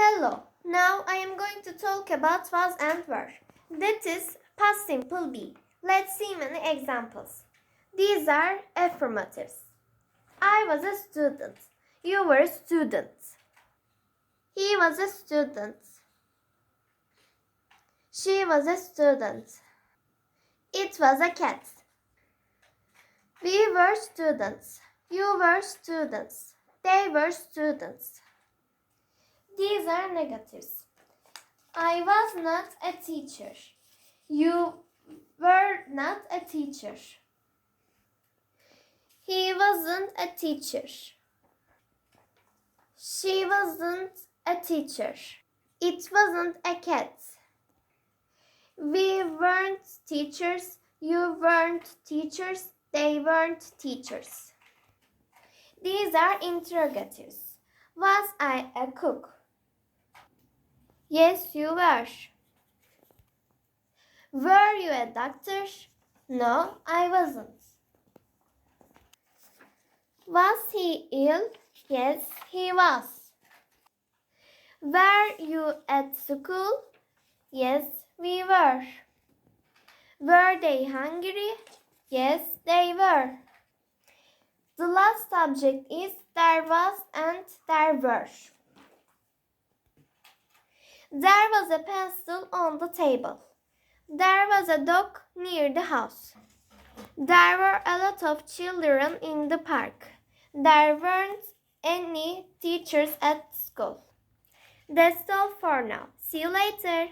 Hello. Now I am going to talk about was and were. That is past simple be. Let's see many examples. These are affirmatives. I was a student. You were a student. He was a student. She was a student. It was a cat. We were students. You were students. They were students. These are negatives. I was not a teacher. You were not a teacher. He wasn't a teacher. She wasn't a teacher. It wasn't a cat. We weren't teachers. You weren't teachers. They weren't teachers. These are interrogatives. Was I a cook? Yes, you were. Were you a doctor? No, I wasn't. Was he ill? Yes, he was. Were you at school? Yes, we were. Were they hungry? Yes, they were. The last subject is there was and there were. There was a pencil on the table. There was a dog near the house. There were a lot of children in the park. There weren't any teachers at school. That's all for now. See you later.